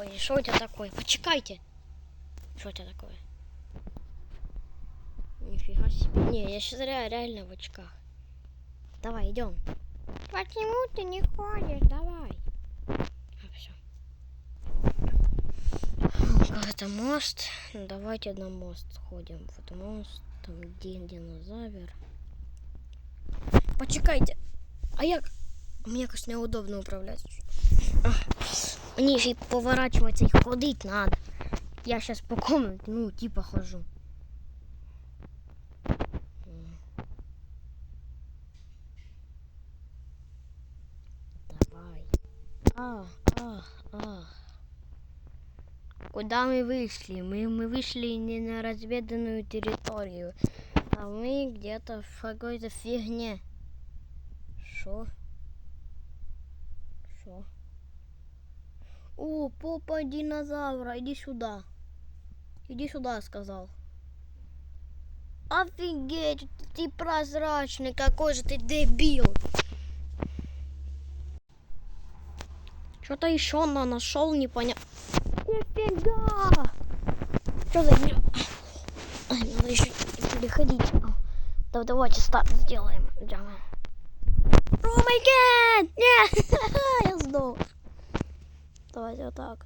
Ой, у тебя такое? Почекайте. У тебя такое? Нифига себе. Не, я сейчас реально в очках. Давай, идем. Почему ты не ходишь? Давай. А, все. Это мост. Ну, Давайте на мост сходим. Вот мост. Там дин динозавр. Почекайте. А як? Мені якось неудобно управляти. Ах, Мені ще й поворачуватися і ходити надо. Я зараз по комнаті, ну, типа хожу. М. Давай. А, а, а. Куда мы вышли? Мы, мы вышли не на разведанную территорию, а мы где-то в какой-то фигне. Шо? Шо? О, попа динозавра, иди сюда. Иди сюда, сказал. Офигеть, ты прозрачный, какой же ты дебил. Что-то еще на нашел, непонятно. Нифига! Что за игра? Ай, надо еще переходить. Да, давайте старт сделаем. О май гад! Нет! Я сдох. Давайте вот так.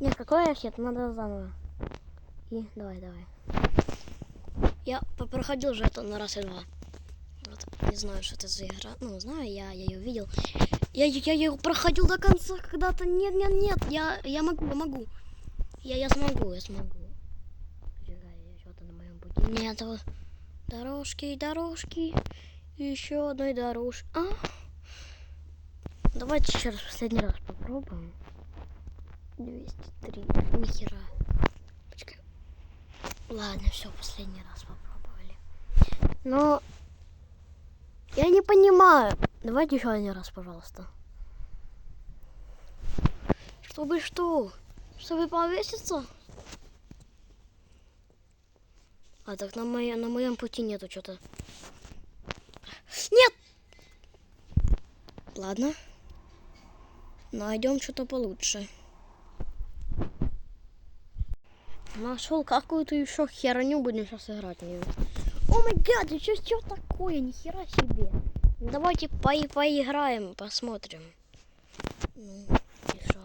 Нет, какой архет? Надо заново. И давай, давай. Я проходил же это на раз и два. Вот, не знаю, что это за игра. Ну, знаю, я, я ее видел. Я, я, ее проходил до конца когда-то. Нет, нет, нет. Я, я могу, я могу. Я, я смогу, я смогу. Что-то на моем пути. Нет. Дорожки, дорожки. Еще одной дорожки. А? Давайте еще раз последний раз попробуем. 203. Нихера. Почекай. Ладно, все, последний раз попробовали. Но я не понимаю. Давайте еще один раз, пожалуйста. Чтобы что? Чтобы повеситься? А так на, моя, на моем пути нету что-то. Нет! Ладно. Найдем что-то получше. Нашел какую-то еще херню, будем сейчас играть в нее. О май гад, еще что такое? Нихера себе. Давайте по поиграем, посмотрим. Ну, и шо?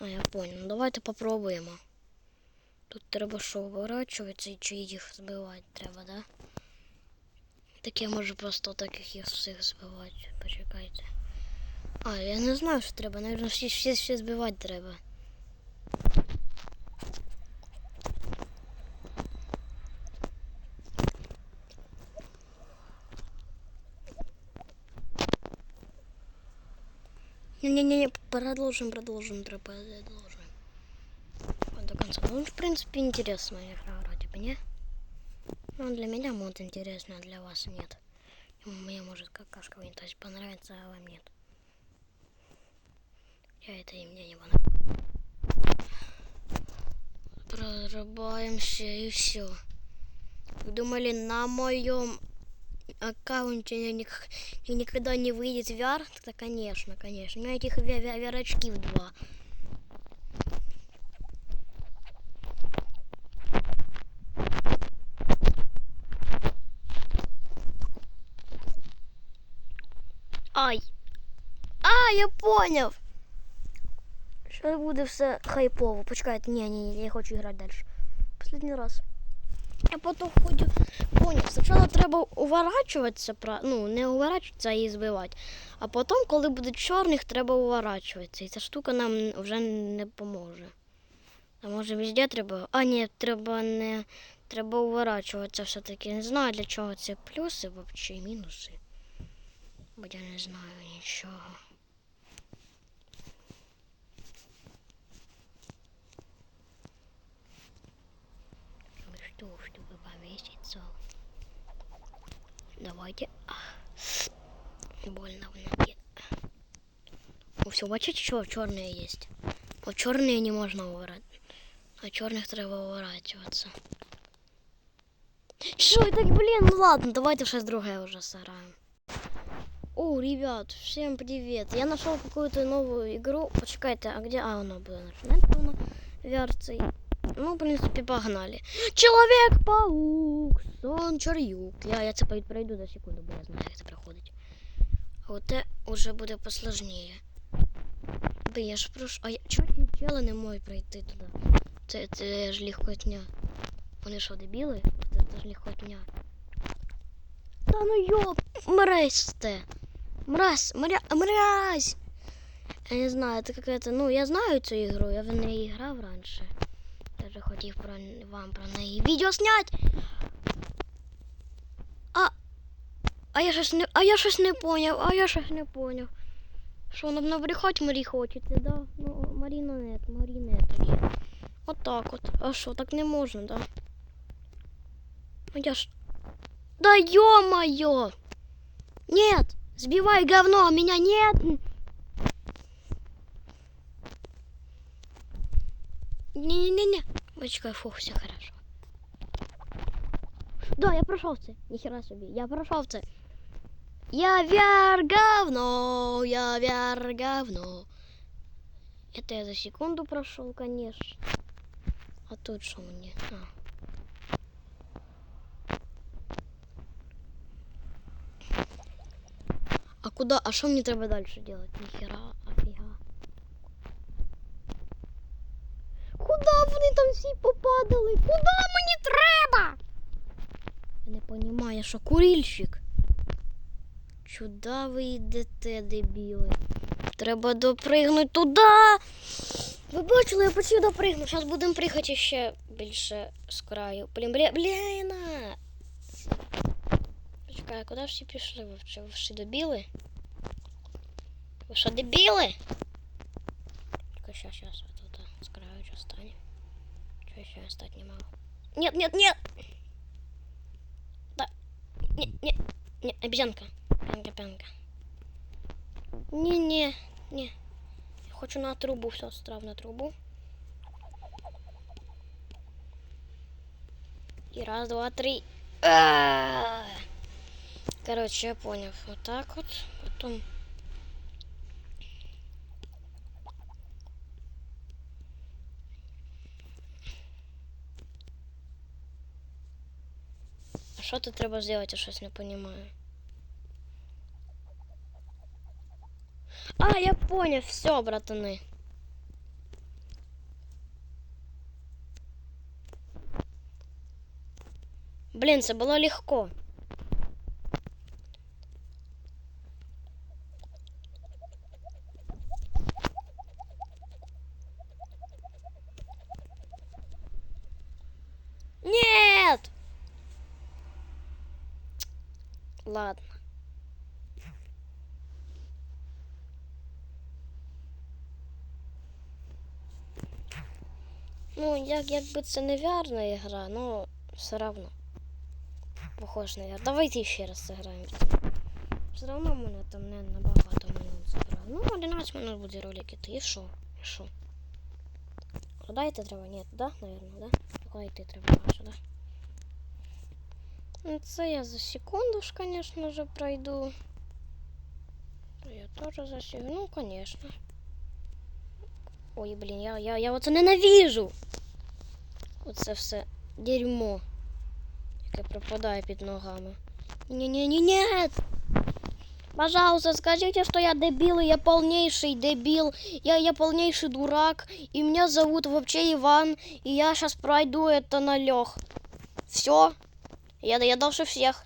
А, я понял. Ну, давайте попробуємо. Тут треба що, виворачуватися і чи їх збивати треба, да? Так я можу просто таких їх всіх збивати. Почекайте. А, я не знаю, що треба. Наверно, всі, всі, всі збивати треба. Не-не-не, продолжим, продолжим, треба продолжим. Вот до конца. Ну, в принципе, интересная игра вроде бы, не? Ну, для меня мод интересный, а для вас нет. Мне может какашка винтаж понравится, а вам нет. Я это и мне не понравилось. Прорубаемся и все. Думали, на моем аккаунте ник- никогда не выйдет VR? Да, конечно, конечно. У меня этих вя- вярочки в два. Я понял! Що буде все хайпово. Почекайте, ні, ні, ні, я хочу грати далі. Последний раз. Я потім ходю. Поняв, спочатку треба уворачуватися, ну, не уворачуватися, а її збивати. А потім, коли буде чорних, треба уворачуватися. І ця штука нам вже не поможе. А може везде треба. А, ні, треба не. Треба уворачуватися все-таки. Не знаю для чого це плюси чи мінуси. Бо я не знаю нічого. Давайте. Больно в ноге. Ну все, бачите, що чорне є. По чорне не можна уворати. А чорних треба уворачуватися. Що, так, блін, ну ладно, давайте щось друге уже сыграем. О, ребят, всем привет. Я нашел какую-то новую игру. Почекайте, а где? А, она была начинать, она верцей. Ну, в принципе, погнали. Человек-паук, Сончарюк. Я, я це пой- пройду за секунду, бо я знаю, як це проходить. А от те уже буде посложніше. Блін, я ж прошу. А я чого ті чели не можуть пройти туди? Це, це ж легкотня. Вони що, дебіли? Це, це ж легкотня. Та ну йоп, мразь ты. Мразь, мря, мразь. Я не знаю, это какая-то... Ну, я знаю эту игру, я в неї грав раніше. Даже хотів про, вам про неї відео снять. А, а я щось не, а я щось не поняв, а я щось не поняв. Що, нам набрехать Марі хочете, да? Ну, Маріна нет, Маріна нет. От так от. А що, так не можна, да? А я ж... Да ё-моё! Нет! Сбивай говно, а меня нет! Не-не-не-не. Почекай, фух, все хорошо. Да, я прошел це. Ніхера собі, я прошел це. Я вяр говно, я вяр говно. Это я за секунду прошел, конечно. А тут что мне? А. А куда? А что мне треба дальше делать? Нихера, офига. Куда вони там всі попадали? Куда мені треба? Я не понимаю, що курильщик. Чуда ви йдете, дебіли? Треба допригнути туди. Ви бачили, я почти допригну. Зараз будемо пригати ще більше з краю. Блін, бля, блін. Почекай, а куди всі пішли? Ви що, ви всі дебіли? Ви що, дебіли? Только сейчас, сейчас, вот тут с краю что станет. Что еще я стать не могу? Нет, нет, нет! Да. Нет, нет, нет, обезьянка. Пянка. Не-не, не. Я хочу на трубу, все, страв на трубу. И раз, два, три. А! Короче, я понял. Вот так вот. Потом... А що тут треба зробити, я щось не розумію. А, я понял, все, братаны. Блін, це було легко. Нет! Ладно. Ну, як, якби це не вярна ігра, ну все равно. Похож на вяр. Давайте ще раз зіграємо. Все равно мене там не набагато минут забрало. Ну, 11 минут буде ролик іти. І що? І що? Куди йти треба? Ні, да, наверное, да? Куди йти треба да? Ну, це я за секунду ж, конечно же, пройду. Я тоже за секунду. Ну, конечно. Ой, блін, я, я, я оце ненавижу. Оце все дерьмо, яке пропадає під ногами. Не-не-не, Пожалуйста, скажите, что я дебил, и я полнейший дебил, я, я полнейший дурак, и меня зовут вообще Иван, и я сейчас пройду это на лег. Все? Я, я дальше всех.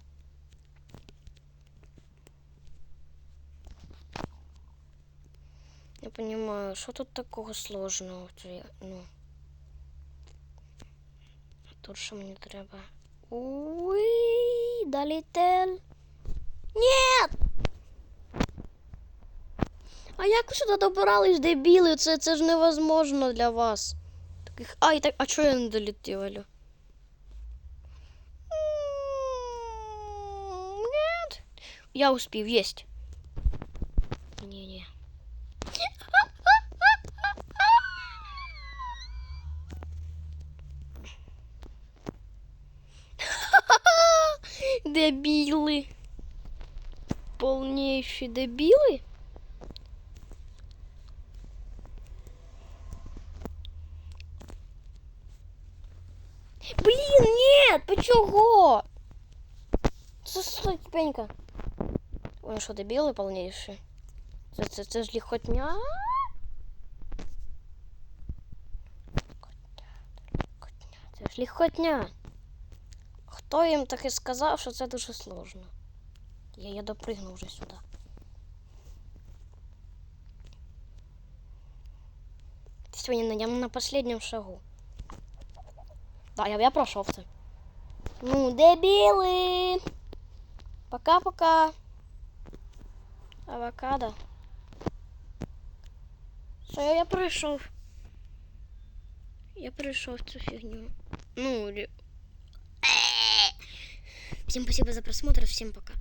Я понимаю, что тут такого сложного? Ну. А тут що мені треба? Уй, долетел. Нет! А як ви сюди добирались, дебіли? Це, це ж невозможно для вас. Таких... Ай, так, а чого я не долетів, алло? М, Нет. Я успів, есть. Не-не. дебилы. Полнейшие дебилы. Блін, ні, ти чого? Це що, тіпенька? Вони що, дебіли повніші? Це, це, це ж ліхотня? Ліхотня, Це ж ліхотня. Хто їм таки сказав, що це дуже сложно? Я, я допригну вже сюди. Сегодня я на последнем шагу. Да, я, я прошел це. Ну, дебіли! Пока-пока. Авокадо. Все, я, я пройшов. Я пройшов цю фігню. Ну, лі- Всем спасибо за просмотр, всем пока.